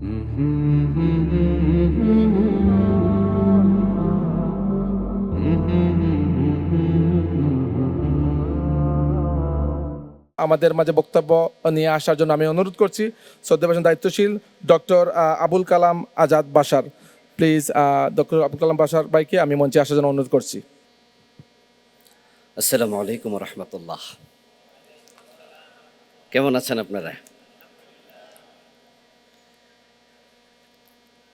আমাদের মাঝে বক্তব্য নিয়ে আসার জন্য আমি অনুরোধ করছি শ্রদ্ধাভাষণ দায়িত্বশীল ডক্টর আবুল কালাম আজাদ বাসার প্লিজ ডক্টর আবুল কালাম বাসার ভাইকে আমি মঞ্চে আসার জন্য অনুরোধ করছি। আসসালামু আলাইকুম রহমতুল্লাহ। কেমন আছেন আপনারা?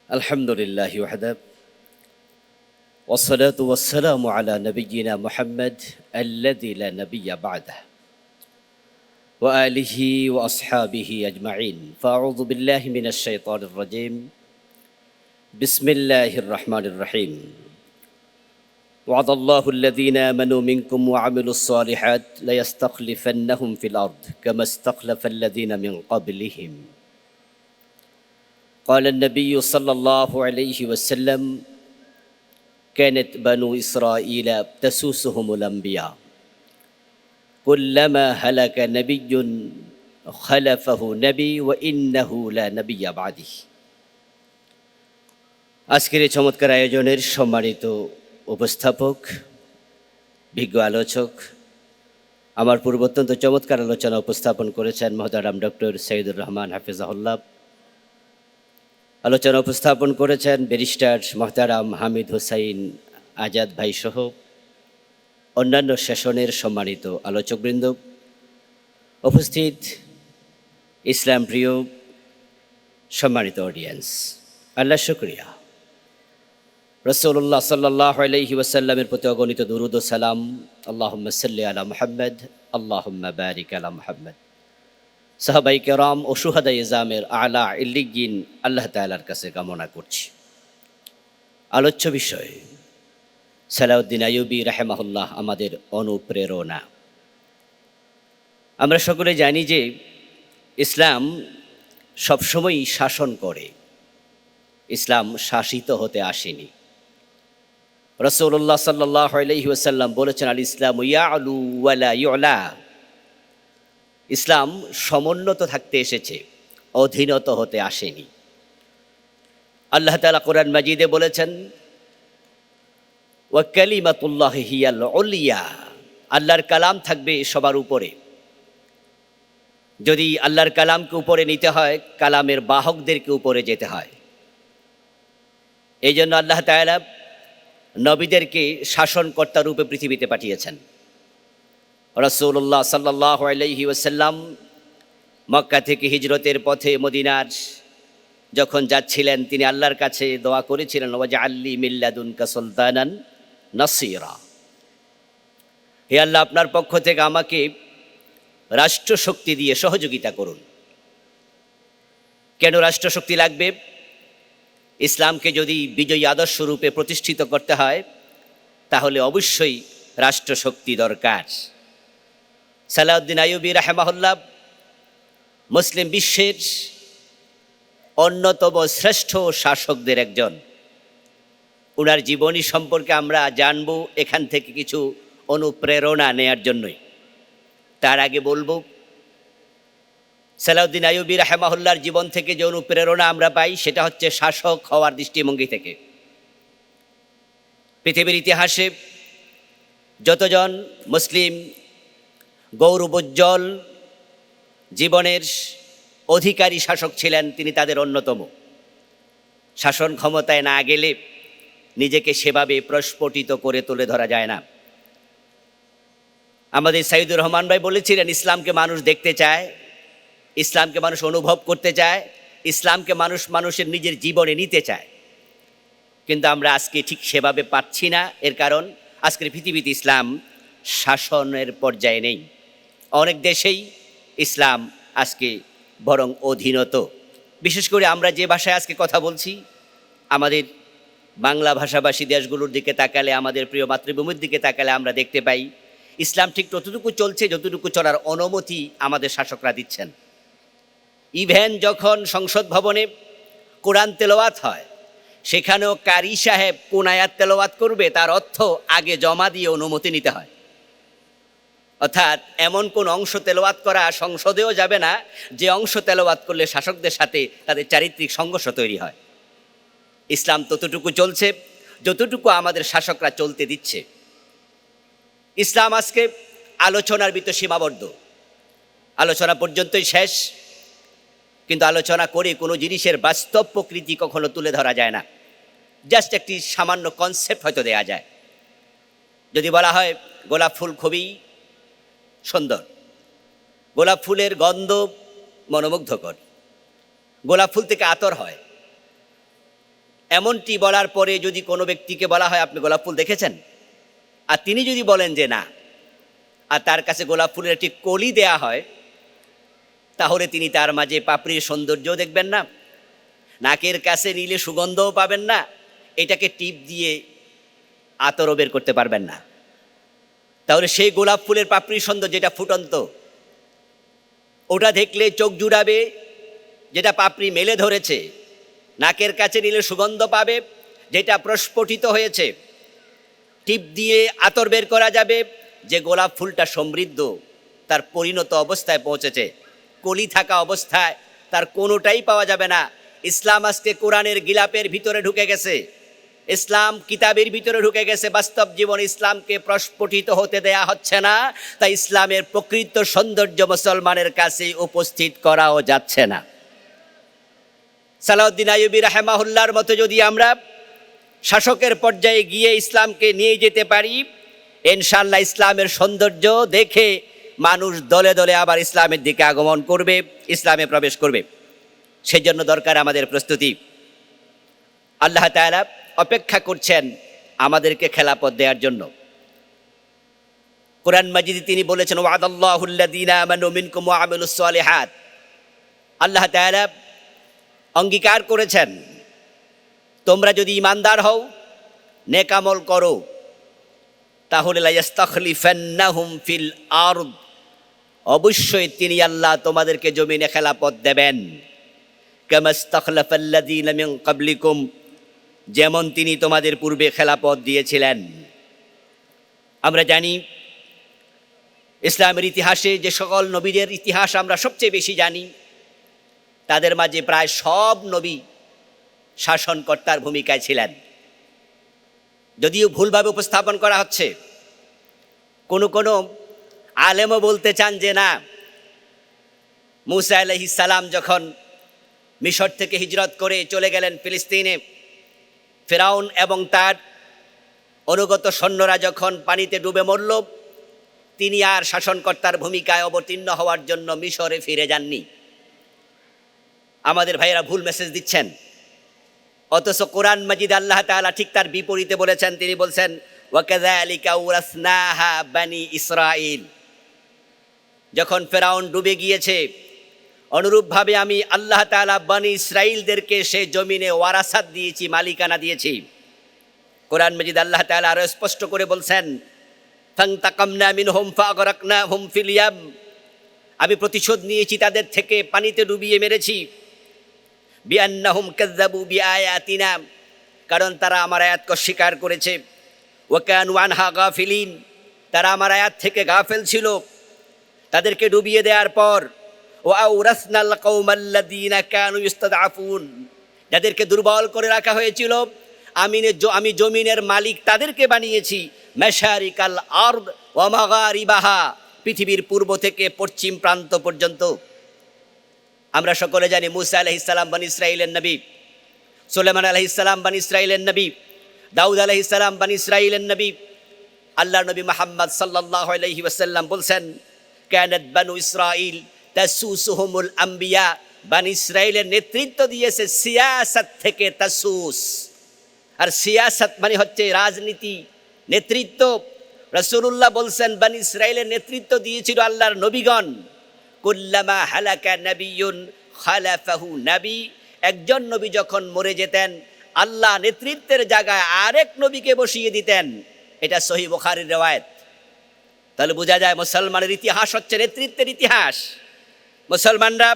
الحمد لله وحده. والصلاة والسلام على نبينا محمد الذي لا نبي بعده. وآله وأصحابه أجمعين. فأعوذ بالله من الشيطان الرجيم. بسم الله الرحمن الرحيم. وعد الله الذين آمنوا منكم وعملوا الصالحات ليستخلفنهم في الأرض كما استخلف الذين من قبلهم. قال النبي صلى الله عليه وسلم كانت بنو إسرائيل تسوسهم الأنبياء كلما هلك نبي خلفه نبي وإنه لا نبي بعده আজকের এই চমৎকার আয়োজনের সম্মানিত উপস্থাপক বিজ্ঞ আলোচক আমার পূর্ব অত্যন্ত চমৎকার আলোচনা উপস্থাপন করেছেন মহতারাম ডক্টর সৈয়দুর রহমান হাফিজাহুল্লাহ আলোচনা উপস্থাপন করেছেন ব্যারিস্টার মহতারাম হামিদ হুসাইন আজাদ ভাই সহ অন্যান্য সেশনের সম্মানিত আলোচকবৃন্দ। উপস্থিত ইসলাম প্রিয় সম্মানিত অডিয়েন্স, আল্লাহ শুক্রিয়া। রসৌল্লাহ সাল্লাহ আলহি ওয়াসাল্লামের প্রতি অগণিত দুরুদ সালাম। আল্লাহম্মা সাল্লি আলা মুহাম্মদ, আল্লাহম্মা বারিক আলা মুহাম্মদ। সাহাবাই কেরাম ও সুহাদা ইজামের আলা ইল্লিগিন আল্লাহ তালার কাছে কামনা করছি। আলোচ্য বিষয়, সালাউদ্দিন আয়ুবী রাহেমাহুল্লাহ আমাদের অনুপ্রেরণা। আমরা সকলে জানি যে ইসলাম সবসময়ই শাসন করে। ইসলাম শাসিত হতে আসেনি। রসৌল্লাহ সাল্লাহ আলহি ওসাল্লাম বলেছেন আল ইসলাম ইয়া আলু ওয়ালা ইয়লা ইসলাম সমুন্নত থাকতে এসেছে, অধীনত হতে আসেনি। আল্লাহ তালা কোরআন মাজিদে বলেছেন ওয়াকালিমাতুল্লাহ হিয়াল অলিয়া আল্লাহর কালাম থাকবে সবার উপরে। যদি আল্লাহর কালামকে উপরে নিতে হয়, কালামের বাহকদেরকে উপরে যেতে হয়। এই জন্য আল্লাহ তায়ালা নবীদেরকে শাসনকর্তা রূপে পৃথিবীতে পাঠিয়েছেন। রসৌল্লাহ সাল্লাহ আলহি ওসাল্লাম মক্কা থেকে হিজরতের পথে মদিনার যখন যাচ্ছিলেন, তিনি আল্লাহর কাছে দোয়া করেছিলেন ওয়াজা আল্লি মিল্লাদুনকা সুলতানান নাসিরা। হে আল্লাহ, আপনার পক্ষ থেকে আমাকে রাষ্ট্রশক্তি দিয়ে সহযোগিতা করুন। কেন রাষ্ট্রশক্তি লাগবে? ইসলামকে যদি বিজয়ী আদর্শ রূপে প্রতিষ্ঠিত করতে হয়, তাহলে অবশ্যই রাষ্ট্রশক্তি দরকার। সালাউদ্দিন আইয়ুবী রাহেমাহুল্লাহ মুসলিম বিশ্বের অন্যতম শ্রেষ্ঠ শাসকদের একজন। ওনার জীবনী সম্পর্কে আমরা জানব এখান থেকে কিছু অনুপ্রেরণা নেয়ার জন্যই। তার আগে বলব, সালাউদ্দিন আইয়ুবী রাহেমাহুল্লার জীবন থেকে যে অনুপ্রেরণা আমরা পাই, সেটা হচ্ছে শাসক হওয়ার দৃষ্টিভঙ্গি থেকে। পৃথিবীর ইতিহাসে যতজন মুসলিম গৌরবোজ্জ্বল জীবনের অধিকারী শাসক ছিলেন তিনি তাদের অন্যতম। শাসন ক্ষমতায় না গেলে নিজেকে সেভাবে প্রস্ফুটিত করে তুলে ধরা যায় না। আমাদের সাইদুর রহমান ভাই বলেছিলেন, ইসলামকে মানুষ দেখতে চায়, ইসলামকে মানুষ অনুভব করতে চায়, ইসলামকে মানুষ মানুষের নিজের জীবনে নিতে চায়। কিন্তু আমরা আজকে ঠিক সেভাবে পাচ্ছি না, এর কারণ আজকের পৃথিবীতে ইসলাম শাসনের পর্যায়ে নেই। অনেক দেশেই ইসলাম আজকে বরং অধীনত। বিশেষ করে আমরা যে ভাষায় আজকে কথা বলছি, আমাদের বাংলা ভাষাভাষী দেশগুলোর দিকে তাকালে, আমাদের প্রিয় মাতৃভূমির দিকে তাকালে আমরা দেখতে পাই, ইসলাম ঠিক ততটুকু চলছে, যতটুকু চলার অনুমতি আমাদের শাসকরা দিচ্ছেন। ইভেন যখন সংসদ ভবনে কোরআন তেলাওয়াত হয়, সেখানেও কারি সাহেব কোন আয়াত তেলাওয়াত করবে, তার অর্থ আগে জমা দিয়ে অনুমতি নিতে হয়। অর্থাৎ এমন কোন অংশ তেলাওয়াত করা সংসদেও যাবে না, যে অংশ তেলাওয়াত করলে শাসকদের সাথে তাদের চারিত্রিক সংঘর্ষ তৈরি হয়। ইসলাম ততটুকু চলছে, যতটুকু আমাদের শাসকরা চলতে দিচ্ছে। ইসলাম আজকে আলোচনার ভিতর সীমাবদ্ধ। আলোচনা পর্যন্তই শেষ, কিন্তু আলোচনা করে কোনো জিনিসের বাস্তব প্রকৃতি কখনো তুলে ধরা যায় না। জাস্ট একটি সামান্য কনসেপ্ট হয়তো দেয়া যায়। যদি বলা হয় গোলাপ ফুল খুবই সুন্দর। গোলাপ ফুলের গন্ধ মনোমুগ্ধকর। গোলাপ ফুল থেকে আতর হয়। এমনটি বলার পরে যদি কোনো ব্যক্তিকে বলা হয়, আপনি গোলাপ ফুল দেখেছেন? আর তিনি যদি বলেন যে না, আর তার কাছে গোলাপ ফুলের একটি কলি দেয়া হয়, তাহলে তিনি তার মাঝে পাপড়ির সৌন্দর্য দেখবেন না, নাকের কাছে নিলে সুগন্ধও পাবেন না, এটাকে টিপ দিয়ে আতরও বের করতে পারবেন না। তাহলে সেই গোলাপ ফুলের পাপড়ির সৌন্দর্য যেটা ফুটন্ত, ওটা দেখলে চোখ জুড়াবে, যেটা পাপড়ি মেলে ধরেছে, নাকের কাছে নিলে সুগন্ধ পাবে, যেটা প্রস্ফুটিত হয়েছে। টিপ দিয়ে আতর বের করা যাবে যে গোলাপ ফুলটা সমৃদ্ধ, তার পরিণত অবস্থায় পৌঁছেছে। কলি থাকা অবস্থায় তার কোনোটাই পাওয়া যাবে না। ইসলাম আজকে কোরআনের গিলাপের ভিতরে ঢুকে গেছে। ইসলাম কিতাবের ভিতরে ঢুকে গেছে, বাস্তব জীবন ইসলামকে প্রস্ফুটিত হতে দেয়া হচ্ছে না, তাই ইসলামের প্রকৃত সৌন্দর্য মুসলমানের কাছে উপস্থিত করাও যাচ্ছে না। সালাউদ্দিন আইবি রাহেমাহুল্লার মতো যদি আমরা শাসকের পর্যায়ে গিয়ে ইসলামকে নিয়ে যেতে পারি ইনশাল্লাহ ইসলামের সৌন্দর্য দেখে মানুষ দলে দলে আবার ইসলামের দিকে আগমন করবে, ইসলামে প্রবেশ করবে। সেজন্য দরকার আমাদের প্রস্তুতি। আল্লাহ তাআলা অপেক্ষা করছেন আমাদেরকে খেলাপথ দেওয়ার জন্য। কোরআন মাজিদে তিনি বলেছেন আল্লাহ অঙ্গীকার করেছেন, তোমরা যদি ইমানদার হও নেকামল করো, তাহলে ফিল অবশ্যই তিনি আল্লাহ তোমাদেরকে জমিনে খেলাপথ দেবেন। কামাস্তাখলাফাল্লাযীনা মিন ক্বাবলিকুম যেমন তিনি তোমাদের পূর্বে খেলাপথ দিয়েছিলেন। আমরা জানি, ইসলামের ইতিহাসে যে সকল নবীদের ইতিহাস আমরা সবচেয়ে বেশি জানি, তাদের মাঝে প্রায় সব নবী শাসনকর্তার ভূমিকায় ছিলেন। যদিও ভুলভাবে উপস্থাপন করা হচ্ছে, কোনো কোনো আলেমও বলতে চান যে না, মুসা আলহিস সালাম যখন মিশর থেকে হিজরত করে চলে গেলেন ফিলিস্তিনে ফেরাউন এবং তার অনুগত সৈন্যরা যখন পানিতে ডুবে মরল, তিনি আর শাসনকর্তার ভূমিকায় অবতীর্ণ হওয়ার জন্য মিশরে ফিরে যাননি। আমাদের ভাইয়েরা ভুল মেসেজ দিচ্ছেন। অথচ কোরআন মাজিদ আল্লাহ তাআলা ঠিক তার বিপরীতে বলেছেন, তিনি বলছেন বানি ইসরাইল যখন ফেরাউন ডুবে গিয়েছে অনুরূপভাবে আমি আল্লাহ তাআলা বানি ইসরাইলদেরকে সে জমিনে ওয়ারাসাত দিয়েছি, মালিকানা দিয়েছি। কোরআন মাজিদ আল্লাহ তাআলা আরও স্পষ্ট করে বলছেন আমি প্রতিশোধ নিয়েছি তাদের থেকে, পানিতে ডুবিয়ে মেরেছি। বিআন্নাহুম কাযযাবু বিআয়াতিনা, কারণ তারা আমার আয়াতকে অস্বীকার করেছে। ওয়াকানু আনহা গাফিলিন, তারা আমার আয়াত থেকে গাফেল ছিল। তাদেরকে ডুবিয়ে দেওয়ার পর ও কৌমাল্লাদিনা কানু যাদেরকে দুর্বল করে রাখা হয়েছিল আমি আমি জমিনের মালিক তাদেরকে বানিয়েছি। মেশারিকাল আর্দ পৃথিবীর পূর্ব থেকে পশ্চিম প্রান্ত পর্যন্ত। আমরা সকলে জানি মুসা আলহিসাল্লাম বান ইসরাইলের নবী সুলেমান আলহিসাল্লাম বান ইসরাইলের নবী, দাউদ আলহিসাল্লাম বান ইসরাইলের নবী। আল্লাহ নবী মোহাম্মদ সাল্লাহ আলহি ওয়াসাল্লাম বলছেন ক্যানত বানু ইসরাইল তাসুসুহুমুল আম্বিয়া, বান ইসরাইলের নেতৃত্ব দিয়েছে সিয়াসত থেকে তাসুস। আর সিয়াসত মানে হচ্ছে রাজনীতি, নেতৃত্ব। রসুল্লাহ বলছেন, বান ইসরাইলের নেতৃত্ব দিয়েছিল আল্লাহর নবীগণ। কুল্লামা হালাকা নবিয়ুন খালাফাহু নবী। একজন নবী যখন মরে যেতেন, আল্লাহ নেতৃত্বের জায়গায় আরেক নবীকে বসিয়ে দিতেন। এটা সহি বুখারীর রেওয়ায়ত। তাহলে বোঝা যায় মুসলমানের ইতিহাস হচ্ছে নেতৃত্বের ইতিহাস। মুসলমানরা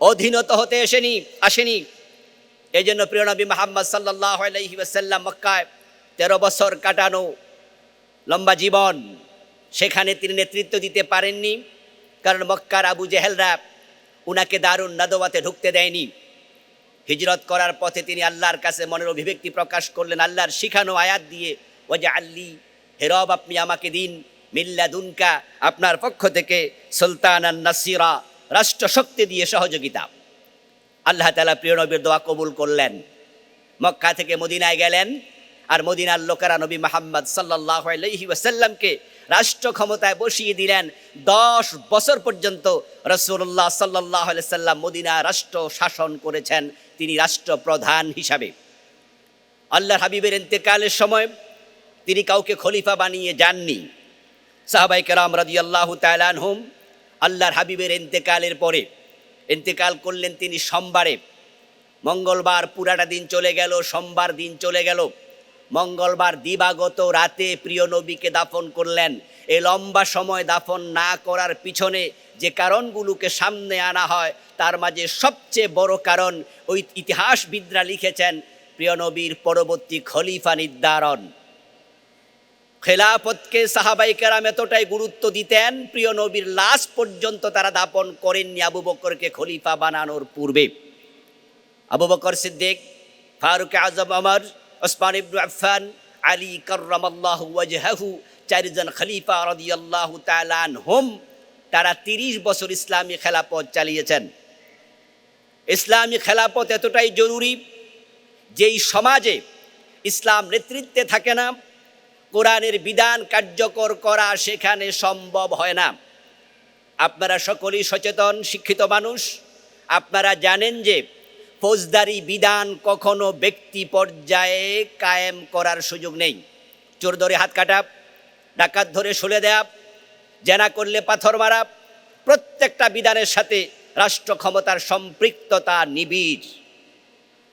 অধীনত হতে এসেনি, আসেনি। এই জন্য প্রিয় নবী মোহাম্মদ সাল্লাহ মক্কায় তেরো বছর কাটানো লম্বা জীবন সেখানে তিনি নেতৃত্ব দিতে পারেননি, কারণ মক্কার আবু জেহেলরা উনাকে দারুণ নাদোয়াতে ঢুকতে দেয়নি। হিজরত করার পথে তিনি আল্লাহর কাছে মনের অভিব্যক্তি প্রকাশ করলেন, আল্লাহর শিখানো আয়াত দিয়ে ওয়াজা আল্লি হেরব, আপনি আমাকে দিন মিল্লা দুনকা আপনার পক্ষ থেকে সুলতান নাসিরা। রাষ্ট্র শক্তি দিয়ে সহযোগিতা। আল্লাহ তালা প্রিয় নবীর দোয়া কবুল করলেন। মক্কা থেকে মদিনায় গেলেন আর মদিনার লোকেরা নবী মাহমদ সাল্লাহ রাষ্ট্র ক্ষমতায় বসিয়ে দিলেন। দশ বছর পর্যন্ত রসুল্লাহ সাল্লাহ সাল্লাম মদিনা রাষ্ট্র শাসন করেছেন। তিনি রাষ্ট্রপ্রধান হিসাবে। আল্লাহ হাবিবের ইন্তেকালের সময় তিনি কাউকে খলিফা বানিয়ে যাননি। সাহাবাই কেরাম রাজি আল্লাহ তালানহুম আল্লাহর হাবিবের ইন্তেকালের পরে ইন্তেকাল করলেন তিনি সোমবারে। মঙ্গলবার পুরাটা দিন চলে গেল, সোমবার দিন চলে গেল। মঙ্গলবার দিবাগত রাতে প্রিয় নবীকে দাফন করলেন। এ লম্বা সময় দাফন না করার পিছনে যে কারণগুলোকে সামনে আনা হয়, তার মাঝে সবচেয়ে বড় কারণ ওই ইতিহাসবিদরা লিখেছেন, প্রিয় নবীর পরবর্তী খলিফা নির্ধারণ। খেলাফতকে সাহাবাই কেরাম এতটাই গুরুত্ব দিতেন, প্রিয় নবীর লাশ পর্যন্ত তারা দাপন করেননি আবু বকরকে খলিফা বানানোর পূর্বে। আবু বকর সিদ্দিক, ফারুক আজম আমর ওসমান ইবনু আফফান, আলী কররামাল্লাহ ওয়াজহাহু, চারজন খলিফা রাদিয়াল্লাহু তাআলা আনহুম, তারা তিরিশ বছর ইসলামী খেলাপথ চালিয়েছেন। ইসলামী খেলাপথ এতটাই জরুরি, যেই সমাজে ইসলাম নেতৃত্বে থাকে না কোরআনের বিধান কার্যকর করা সেখানে সম্ভব হয় না। আপনারা সকলেই সচেতন, শিক্ষিত মানুষ। আপনারা জানেন যে ফৌজদারি বিধান কখনো ব্যক্তি পর্যায়ে কায়েম করার সুযোগ নেই। চোর ধরে হাত কাটা, ডাকাত ধরে শুলে দেয়া, জেনা করলে পাথর মারা, প্রত্যেকটা বিধানের সাথে রাষ্ট্র ক্ষমতার সম্পৃক্ততা নিবিড়।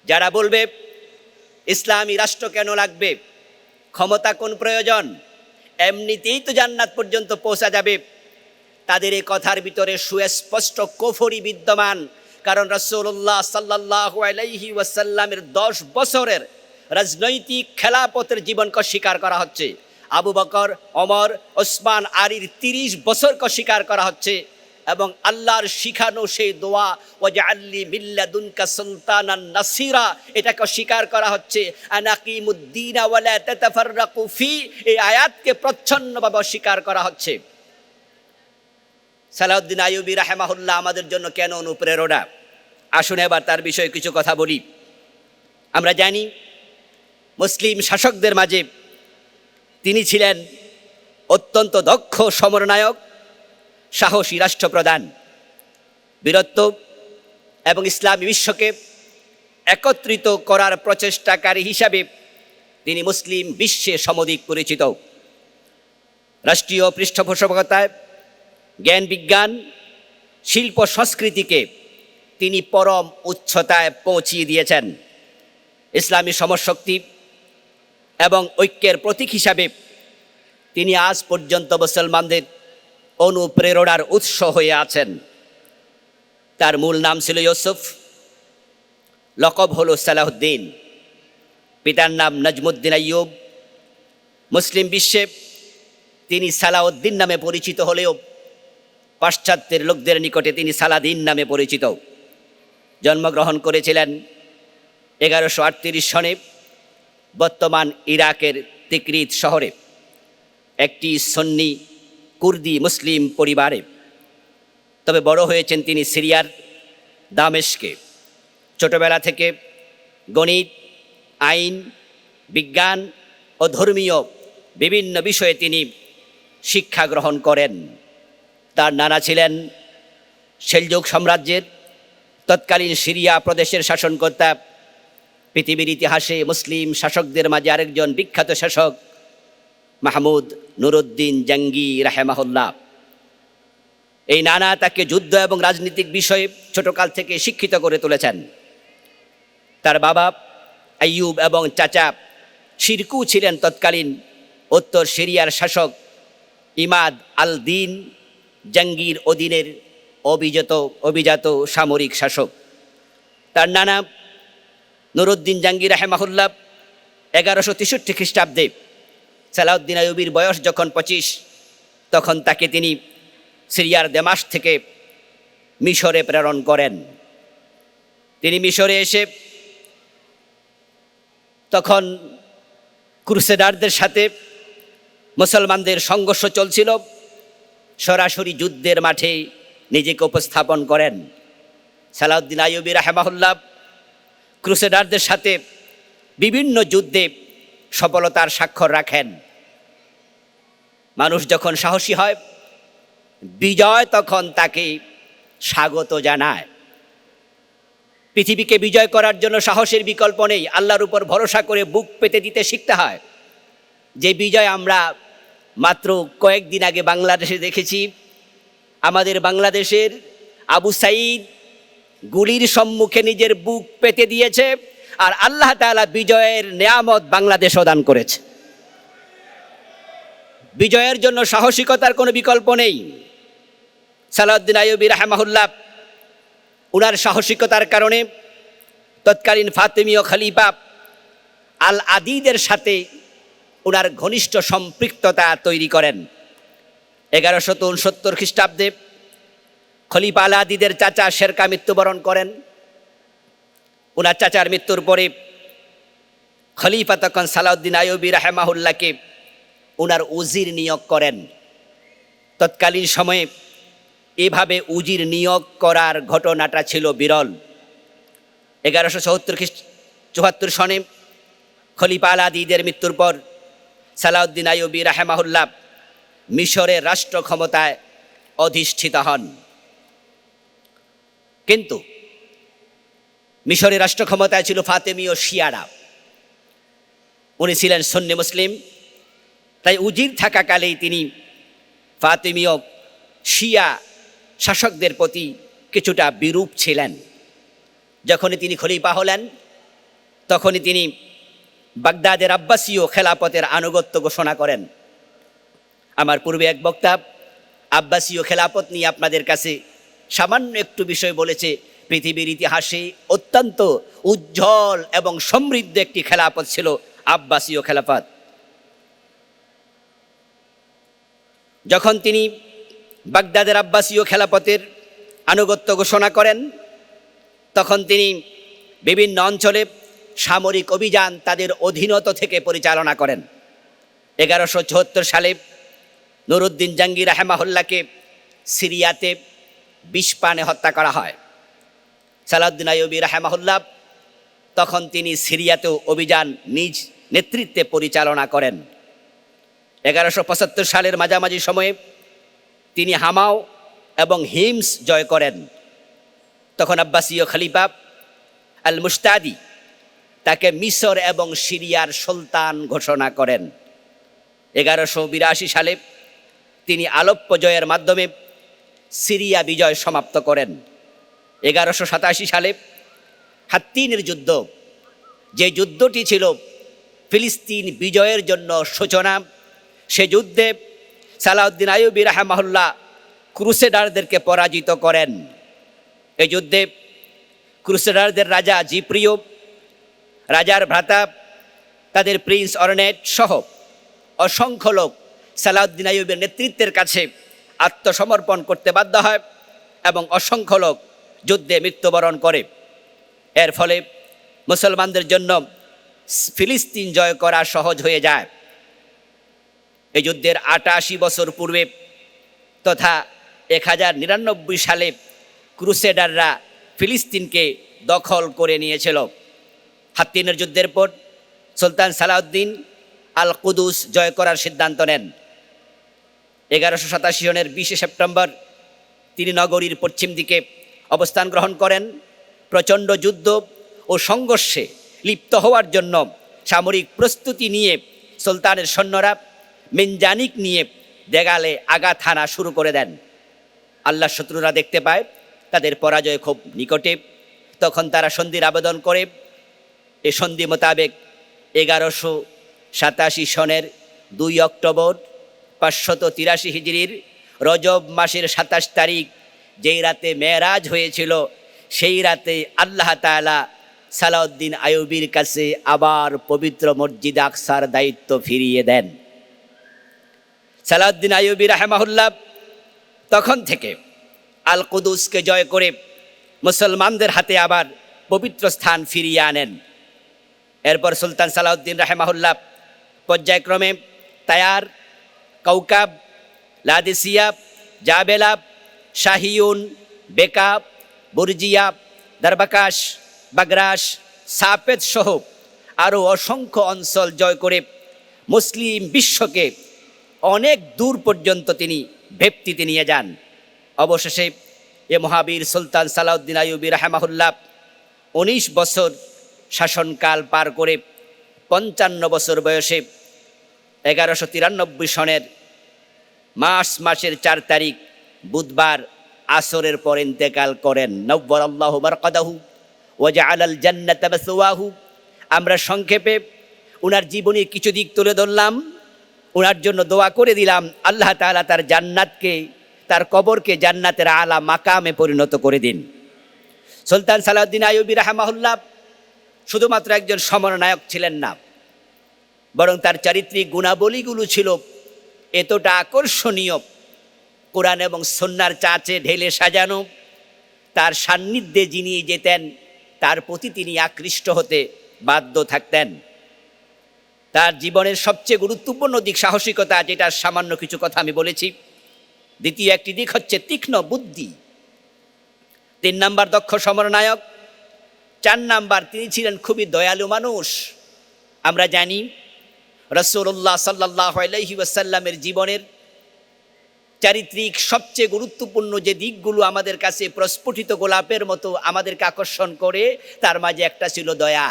যারা বলবে, ইসলামী রাষ্ট্র কেন লাগবে? ক্ষমতা কোন প্রয়োজন? এমনিতেই তো জান্নাত পর্যন্ত পৌঁছা যাবে। তাদের এই কথার ভিতরে সুস্পষ্ট কোফরি বিদ্যমান, কারণ রসুল্লাহ সাল্লাহ আলাইহি ওয়াসাল্লামের দশ বছরের রাজনৈতিক খেলাপথের জীবনকে স্বীকার করা হচ্ছে। আবু বকর অমর ওসমান, আলীর তিরিশ বছরকে স্বীকার করা হচ্ছে। এবং আল্লাহর শিখানো সেই দোয়া ও যে আল্লি মিল্লাদুনকা সুলতানান নাসিরা এটাকে স্বীকার করা হচ্ছে, আনাকিমুদ্দিন ওয়ালা এই আয়াতকে প্রচ্ছন্নভাবে অস্বীকার করা হচ্ছে। সালাউদ্দিন আইয়ুবী রাহেমাহুল্লাহ আমাদের জন্য কেন অনুপ্রেরণা? আসুন এবার তার বিষয়ে কিছু কথা বলি। আমরা জানি, মুসলিম শাসকদের মাঝে তিনি ছিলেন অত্যন্ত দক্ষ সমরনায়ক সাহসী রাষ্ট্রপ্রধান। বীরত্ব এবং ইসলামী বিশ্বকে একত্রিত করার প্রচেষ্টাকারী হিসাবে তিনি মুসলিম বিশ্বে সমধিক পরিচিত। রাষ্ট্রীয় পৃষ্ঠপোষকতায় জ্ঞান বিজ্ঞান, শিল্প সংস্কৃতিকে তিনি পরম উচ্চতায় পৌঁছিয়ে দিয়েছেন। ইসলামী সমশক্তি এবং ঐক্যের প্রতীক হিসাবে তিনি আজ পর্যন্ত মুসলমানদের অনুপ্রেরণার উৎস হয়ে আছেন। তার মূল নাম ছিল ইউসুফ, লকব হল সালাহুদ্দিন পিতার নাম নজমুদ্দিন আইয়ুব। মুসলিম বিশ্বে তিনি সালাউদ্দিন নামে পরিচিত হলেও পাশ্চাত্যের লোকদের নিকটে তিনি সালাদিন নামে পরিচিত। জন্মগ্রহণ করেছিলেন এগারোশো আটত্রিশ সনে বর্তমান ইরাকের তিকরিত শহরে। একটি সন্নি কুর্দি মুসলিম পরিবারে। তবে বড় হয়েছেন তিনি সিরিয়ার দামেশকে। ছোটবেলা থেকে গণিত, আইন, বিজ্ঞান ও ধর্মীয় বিভিন্ন বিষয়ে তিনি শিক্ষা গ্রহণ করেন। তার নানা ছিলেন সেলজুক সাম্রাজ্যের, তৎকালীন সিরিয়া প্রদেশের শাসনকর্তা, পৃথিবীর ইতিহাসে মুসলিম শাসকদের মাঝে আরেকজন বিখ্যাত শাসক মাহমুদ নুরুদ্দিন জাঙ্গি রাহেমাহুল্লাহ। এই নানা তাকে যুদ্ধ এবং রাজনৈতিক বিষয়ে ছোটকাল থেকে শিক্ষিত করে তুলেছেন। তার বাবা আইয়ুব এবং চাচা শিরকু ছিলেন তৎকালীন উত্তর সিরিয়ার শাসক ইমাদ আল দিন জাঙ্গির অধীনের অভিজাত অভিজাত সামরিক শাসক। তার নানা নুরুদ্দিন জাঙ্গির রাহেমাহুল্লাহ এগারোশো তেষট্টি খ্রিস্টাব্দে সালাউদ্দিন আয়ুবির বয়স যখন পঁচিশ, তখন তাকে তিনি সিরিয়ার দেমাস থেকে মিশরে প্রেরণ করেন। তিনি মিশরে এসে তখন ক্রুসেডারদের সাথে মুসলমানদের সংঘর্ষ চলছিল। সরাসরি যুদ্ধের মাঠে নিজেকে উপস্থাপন করেন। সালাউদ্দিন আইয়ুবী রাহেমাহুল্লাহ ক্রুসেডারদের সাথে বিভিন্ন যুদ্ধে সফলতার স্বাক্ষর রাখেন। মানুষ যখন সাহসী হয়, বিজয় তখন তাকে স্বাগত জানায়। পৃথিবীকে বিজয় করার জন্য সাহসের বিকল্প নেই, আল্লাহর উপর ভরসা করে বুক পেতে দিতে শিখতে হয়। যে বিজয় আমরা মাত্র কয়েকদিন আগে বাংলাদেশে দেখেছি, আমাদের বাংলাদেশের আবু সাইদ গুলির সম্মুখে নিজের বুক পেতে দিয়েছে। আর আল্লাহ তাআলা বিজয়ের নেয়ামত বাংলাদেশও দান করেছে। বিজয়ের জন্য সাহসিকতার কোনো বিকল্প নেই। সালাউদ্দিন আইয়ুবী রাহমাহুল্লাহ, উনার সাহসিকতার কারণে তৎকালীন ফাতেমীয় খলিফা আল আদিদের সাথে ওনার ঘনিষ্ঠ সম্পৃক্ততা তৈরি করেন। এগারোশত উনসত্তর খ্রিস্টাব্দে খলিফা আল আদিদের চাচা শেরকা মৃত্যুবরণ করেন। ওনার চাচার মৃত্যুর পরে খলিফা তখন সালাউদ্দিন আয়ুবী রাহেমাহুল্লাহকে ওনার উজির নিয়োগ করেন। তৎকালীন সময়ে এভাবে উজির নিয়োগ করার ঘটনাটা ছিল বিরল। এগারোশো চৌহত্তর খ্রিস্ট, চুয়াত্তর সনে খলিফা আল আদিদের মৃত্যুর পর সালাউদ্দিন আইয়ুবী রাহেমাহুল্লাহ মিশরের রাষ্ট্র ক্ষমতায় অধিষ্ঠিত হন। কিন্তু মিশরের রাষ্ট্র ক্ষমতায় ছিল ফাতেমীয় শিয়ারা। উনি ছিলেন সন্নি মুসলিম। তাই উজির থাকাকালেই তিনি ফাতেমীয় শিয়া শাসকদের প্রতি কিছুটা বিরূপ ছিলেন। যখনই তিনি খলিফা হলেন, তখনই তিনি বাগদাদের আব্বাসীয় খেলাপথের আনুগত্য ঘোষণা করেন। আমার পূর্বে এক বক্তা আব্বাসীয় খেলাপথ নিয়ে আপনাদের কাছে সামান্য একটু বিষয় বলেছে। পৃথিবীর ইতিহাসে অত্যন্ত উজ্জ্বল এবং সমৃদ্ধ একটি খেলাপথ ছিল আব্বাসীয় খেলাফত যখন তিনি বাগদাদের আব্বাসীয় খেলাপথের আনুগত্য ঘোষণা করেন, তখন তিনি বিভিন্ন অঞ্চলে সামরিক অভিযান তাদের অধীনত থেকে পরিচালনা করেন। এগারোশো চুয়াত্তর সালে নুরুদ্দিন জাঙ্গির রাহেমাহুল্লাহকে সিরিয়াতে বিষপানে হত্যা করা হয়। সালাউদ্দিন আইয়ুবী রাহেমাহুল্লাহ তখন তিনি সিরিয়াতেও অভিযান নিজ নেতৃত্বে পরিচালনা করেন। এগারোশো সালের মাঝামাঝি সময়ে তিনি হামাও এবং হিমস জয় করেন। তখন আব্বাসীয় খলিফা আল মুস্তাদি তাকে মিশর এবং সিরিয়ার সুলতান ঘোষণা করেন। এগারোশো বিরাশি সালে তিনি আলোপ্য জয়ের মাধ্যমে সিরিয়া বিজয় সমাপ্ত করেন। এগারোশো সাতাশি সালে হাত্তিনের যুদ্ধ। যে যুদ্ধটি ছিল ফিলিস্তিন বিজয়ের জন্য সূচনা, সে যুদ্ধে সালাউদ্দিন আইয়ুবী রাহমাহুল্লাহ ক্রুসেডারদেরকে পরাজিত করেন। এই যুদ্ধে ক্রুসেডারদের রাজা জিপ্রিয়, রাজার ভ্রাতা, তাদের প্রিন্স অরনেট সহ অসংখ্য লোক সালাউদ্দিন আইয়ুবের নেতৃত্বের কাছে আত্মসমর্পণ করতে বাধ্য হয় এবং অসংখ্য লোক যুদ্ধে মৃত্যুবরণ করে। এর ফলে মুসলমানদের জন্য ফিলিস্তিন জয় করা সহজ হয়ে যায়। এই যুদ্ধের আটাশি বছর পূর্বে তথা এক হাজার নিরানব্বই সালে ক্রুসেডাররা ফিলিস্তিনকে দখল করে নিয়েছিল। হাত্তিনের যুদ্ধের পর সুলতান সালাউদ্দিন আল কুদুস জয় করার সিদ্ধান্ত নেন। এগারোশো সাতাশি সনের বিশে সেপ্টেম্বর তিনি নগরীর পশ্চিম দিকে অবস্থান গ্রহণ করেন। প্রচণ্ড যুদ্ধ ও সংঘর্ষে লিপ্ত হওয়ার জন্য সামরিক প্রস্তুতি নিয়ে সুলতানের সৈন্যরা মেনজানিক নিয়ে দেগালে আগা থানা শুরু করে দেন। আল্লাহ শত্রুরা দেখতে পায়, তাদের পরাজয় খুব নিকটে। তখন তারা সন্ধির আবেদন করে, এ সন্ধি মোতাবেক এগারোশো সাতাশি সনের দুই অক্টোবর পাঁচশত তিরাশি হিজড়ির রজব মাসের সাতাশ তারিখ যেই রাতে মেয়েরাজ হয়েছিল, সেই রাতে আল্লাহ তাআলা সালাউদ্দিন আয়ুবীর কাছে আবার পবিত্র মসজিদ আকসার দায়িত্ব ফিরিয়ে দেন। সালাউদ্দিন আইয়ুবী রাহেমাহুল্লাহ তখন থেকে আল কুদুসকে জয় করে মুসলমানদের হাতে আবার পবিত্র স্থান ফিরিয়ে আনেন। এরপর সুলতান সালাউদ্দিন রাহেমাহুল্লাহ পর্যায়ক্রমে তায়ার কৌকাব লাদিসিয়া, জাবেলাব শাহিউন, বেকাব, বুরজিয়া, দরবাকাশ বাগরাস সাপেদ সহ আরও অসংখ্য অঞ্চল জয় করে মুসলিম বিশ্বকে অনেক দূর পর্যন্ত তিনি ভেপ্তিতে নিয়ে যান। অবশেষে এ মহাবীর সুলতান সালাউদ্দিন আইয়ুবী রাহেমাহুল্লাহ উনিশ বছর শাসনকাল পার করে পঞ্চান্ন বছর বয়সে এগারোশো তিরানব্বই সনের মার্চ মাসের চার তারিখ বুধবার আসরের পর ইন্তেকাল করেন। নব্বর আল্লাহ বারকাদাহু ওয়াজা আলাল জান্নাত মাসওয়াহু। আমরা সংক্ষেপে উনার জীবনের কিছু দিক তুলে ধরলাম। ওনার জন্য দোয়া করে দিলাম। আল্লাহ তাআলা তার জান্নাতকে, তার কবরকে জান্নাতের আলা মাকামে পরিণত করে দিন। সুলতান সালাউদ্দিন আইয়ুবী রাহমাহুল্লাহ শুধুমাত্র একজন সমরনায়ক ছিলেন না, বরং তার চারিত্রিক গুণাবলীগুলো ছিল এতটা আকর্ষণীয় কোরআন এবং সন্ন্যার চাচে ঢেলে সাজানো। তার সান্নিধ্যে যিনি যেতেন, তার প্রতি তিনি আকৃষ্ট হতে বাধ্য থাকতেন। তার জীবনের সবচেয়ে গুরুত্বপূর্ণ দিক সাহসিকতা যেটার সামান্য কিছু কথা আমি বলেছি। দ্বিতীয় একটি দিক হচ্ছে তীক্ষ্ণ বুদ্ধি। তিন নাম্বার দক্ষ সমরনায়ক। চার নাম্বার তিনি ছিলেন খুবই দয়ালু মানুষ। আমরা জানি রসুল্লাহ সাল্লাহ আলহি ওয়াসাল্লামের জীবনের চারিত্রিক সবচেয়ে গুরুত্বপূর্ণ যে দিকগুলো আমাদের কাছে প্রস্ফুটিত গোলাপের মতো আমাদেরকে আকর্ষণ করে, তার মাঝে একটা ছিল দয়া।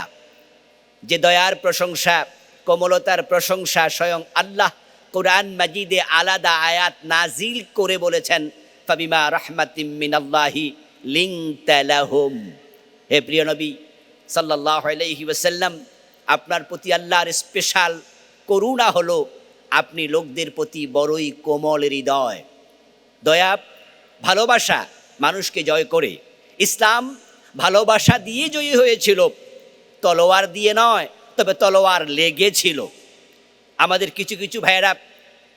যে দয়ার প্রশংসা, কোমলতার প্রশংসা স্বয়ং আল্লাহ কোরআন মাজিদে আলাদা আয়াত নাজিল করে বলেছেন, ফাবিমা রহমাতিম মিনাল্লাহি লিং তালাহুম হে প্রিয় নবী সাল্লাহ আলাইহি ওয়াসাল্লাম, আপনার প্রতি আল্লাহর স্পেশাল করুণা হলো আপনি লোকদের প্রতি বড়ই কোমল হৃদয়। দয়া, ভালোবাসা মানুষকে জয় করে। ইসলাম ভালোবাসা দিয়ে জয়ী হয়েছিল। তলোয়ার দিয়ে নয়, তবে তলোয়ার লেগেছিল। আমাদের কিছু কিছু ভাইয়েরা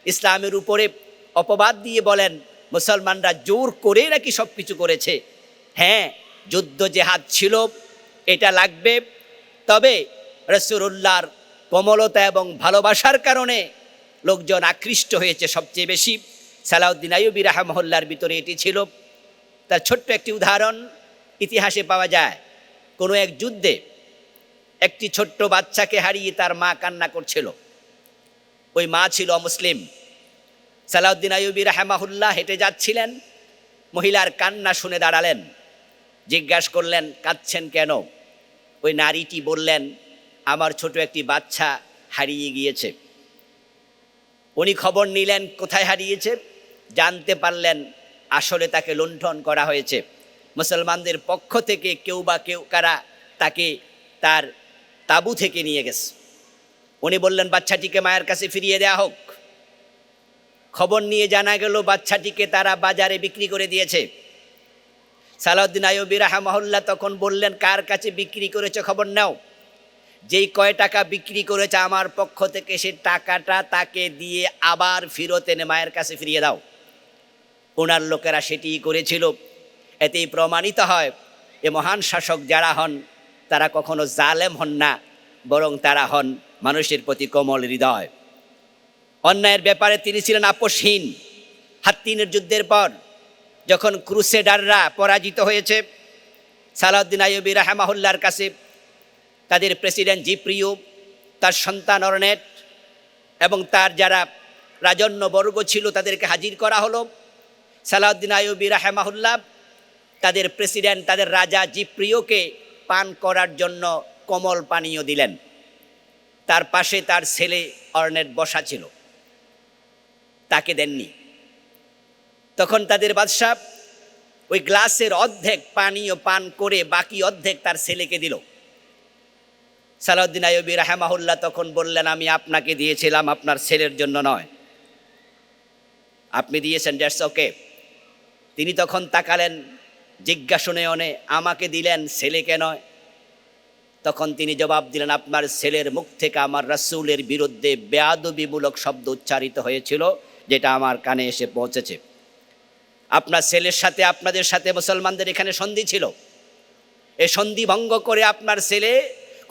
ইসলামের উপরে অপবাদ দিয়ে বলেন, মুসলমানরা জোর করে নাকি সব কিছু করেছে? হ্যাঁ যুদ্ধ জেহাদ ছিল, এটা লাগবে। তবে রসুরুল্লাহর কোমলতা এবং ভালোবাসার কারণে লোকজন আকৃষ্ট হয়েছে সবচেয়ে বেশি। সালাউদ্দিন আইয়ুবী রাহমহল্লার ভিতরে এটি ছিল। তার ছোট্ট একটি উদাহরণ ইতিহাসে পাওয়া যায়। কোনো এক যুদ্ধে একটি ছোট্ট বাচ্চাকে হারিয়ে তার মা কান্না করছিল। ওই মা ছিল মুসলিম সালাউদ্দিন আইয়ুবী রাহমাহুল্লাহ হেঁটে যাচ্ছিলেন। মহিলার কান্না শুনে দাঁড়ালেন। জিজ্ঞাসা করলেন, কাঁদছেন কেন? ওই নারীটি বললেন, আমার ছোট একটি বাচ্চা হারিয়ে গিয়েছে। উনি খবর নিলেন, কোথায় হারিয়েছে? জানতে পারলেন আসলে তাকে লুণ্ঠন করা হয়েছে। মুসলমানদের পক্ষ থেকে কেউ বা কেউ কারা তাকে তার তাবু থেকে নিয়ে গেছে। উনি বললেন, বাচ্চাটিকে মায়ের কাছে ফিরিয়ে দেয়া হোক। খবর নিয়ে জানা গেল, বাচ্চাটিকে তারা বাজারে বিক্রি করে দিয়েছে। সালাউদ্দিন আয়ুবী রাহামহল্লা তখন বললেন, কার কাছে বিক্রি করেছে খবর নাও? যেই কয় টাকা বিক্রি করেছে আমার পক্ষ থেকে, সে টাকাটা তাকে দিয়ে আবার ফেরত এনে মায়ের কাছে ফিরিয়ে দাও। ওনার লোকেরা সেটিই করেছিল। এতেই প্রমাণিত হয়, এ মহান শাসক যারা হন, তারা কখনো জালেম হন না, বরং তারা হন মানুষের প্রতি কোমল হৃদয়। অন্যায়ের ব্যাপারে তিনি ছিলেন আপোষহীন। হাত্তিনের যুদ্ধের পর, যখন ক্রুসেডাররা পরাজিত হয়েছে, সালাউদ্দিন আইয়ুবী রাহমাহুল্লার কাছে তাদের প্রেসিডেন্ট জিপ্রিয়, তার সন্তান অরনেট এবং তার যারা রাজন্য বর্গ ছিল তাদেরকে হাজির করা হলো। সালাউদ্দিন আইয়ুবী রাহেমাহুল্লাহ তাদের প্রেসিডেন্ট, তাদের রাজা জিপ্রিয়কে পান করার জন্য কমল পানীয় দিলেন। তার পাশে তার ছেলে অর্নেট বসা ছিল। তাকে দেননি। তখন তাদের বাদশাহ ওই গ্লাসের অর্ধেক পানীয় পান করে বাকি অর্ধেক তার ছেলেকে দিল। সালাউদ্দিন আইয়ুবী রাহেমাহুল্লাহ তখন বললেন, আমি আপনাকে দিয়েছিলাম আপনার ছেলের জন্য নয়। আপনি দিয়েছেন ড্যাটস ওকে। তিনি তখন তাকালেন জিজ্ঞাসনে অনে আমাকে দিলেন, ছেলেকে নয়। তখন তিনি জবাব দিলেন, আপনার ছেলের মুখ থেকে আমার রাসূলের বিরুদ্ধে বেয়াদবিমূলক শব্দ উচ্চারিত হয়েছিল, যেটা আমার কানে এসে পৌঁছেছে। আপনার ছেলের সাথে আপনাদের সাথে মুসলমানদের এখানে সন্ধি ছিল। এ সন্ধি ভঙ্গ করে আপনার ছেলে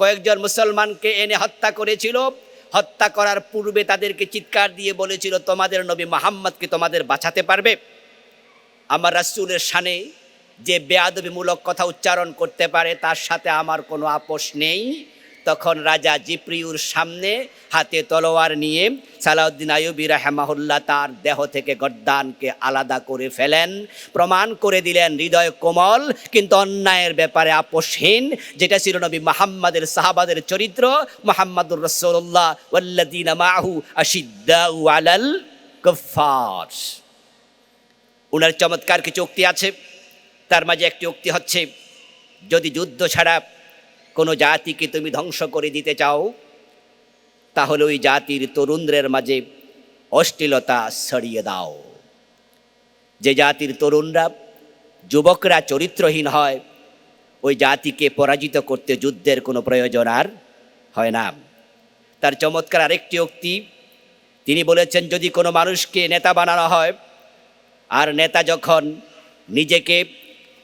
কয়েকজন মুসলমানকে এনে হত্যা করেছিল। হত্যা করার পূর্বে তাদেরকে চিৎকার দিয়ে বলেছিল, তোমাদের নবী মোহাম্মদকে তোমাদের বাঁচাতে পারবে? আমার রাসুলের সানে যে বেয়াদবিমূলক কথা উচ্চারণ করতে পারে, তার সাথে আমার কোনো আপোষ নেই। তখন রাজা জিপ্রিউর সামনে হাতে তলোয়ার নিয়ে সালাউদ্দিন আয়ুবী রাহেমাহুল্লাহ তার দেহ থেকে গদ্দানকে আলাদা করে ফেলেন, প্রমাণ করে দিলেন হৃদয় কোমল, কিন্তু অন্যায়ের ব্যাপারে আপোষহীন, যেটা ছিল নবী মাহাম্মাদের সাহাবাদের চরিত্র, মোহাম্মদুর রসোল্লাহ ওয়াল্লাদিন মাহু আশিদ্দাউ আলাল কুফার উনার চমৎকার কিছু উক্তি আছে, তার মাঝে একটি উক্তি হচ্ছে, যদি যুদ্ধ ছাড়া কোনো জাতিকে তুমি ধ্বংস করে দিতে চাও, তাহলে ওই জাতির তরুণদের মাঝে অশ্লীলতা ছড়িয়ে দাও। যে জাতির তরুণরা যুবকরা চরিত্রহীন হয়, ওই জাতিকে পরাজিত করতে যুদ্ধের কোনো প্রয়োজন আর হয় না। তার চমৎকার আরেকটি উক্তি, তিনি বলেছেন, যদি কোনো মানুষকে নেতা বানানো হয়, আর নেতা যখন নিজেকে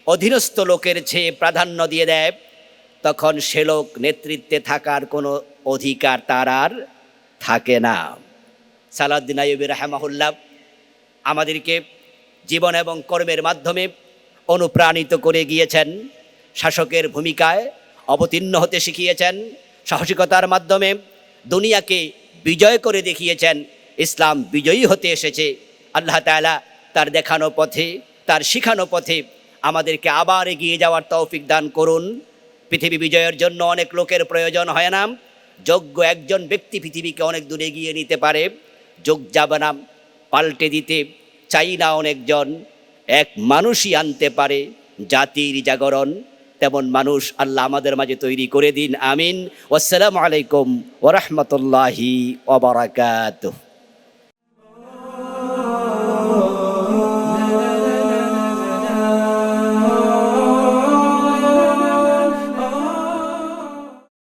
অধীনস্থ লোকের চেয়ে প্রাধান্য দিয়ে দেয় তখন সে লোক নেতৃত্বে থাকার কোনো অধিকার তার আর থাকে না। সালাউদ্দিন আইবি রাহেমাহুল্লাহ আমাদেরকে জীবন এবং কর্মের মাধ্যমে অনুপ্রাণিত করে গিয়েছেন, শাসকের ভূমিকায় অবতীর্ণ হতে শিখিয়েছেন, সাহসিকতার মাধ্যমে দুনিয়াকে বিজয় করে দেখিয়েছেন, ইসলাম বিজয়ী হতে এসেছে। আল্লাহ তাআলা তার দেখানো পথে, তার শিখানো পথে আমাদেরকে আবার এগিয়ে যাওয়ার তৌফিক দান করুন। পৃথিবী বিজয়ের জন্য অনেক লোকের প্রয়োজন হয় না। যোগ্য একজন ব্যক্তি পৃথিবীকে অনেক দূরে এগিয়ে নিতে পারে। যোগ যাবে না, পাল্টে দিতে চাই না অনেকজন। এক মানুষই আনতে পারে জাতির জাগরণ। তেমন মানুষ আল্লাহ আমাদের মাঝে তৈরি করে দিন। আমিন। ওয়াসসালামু আলাইকুম ওরহমতুল্লাহি ওবরাকাতুহ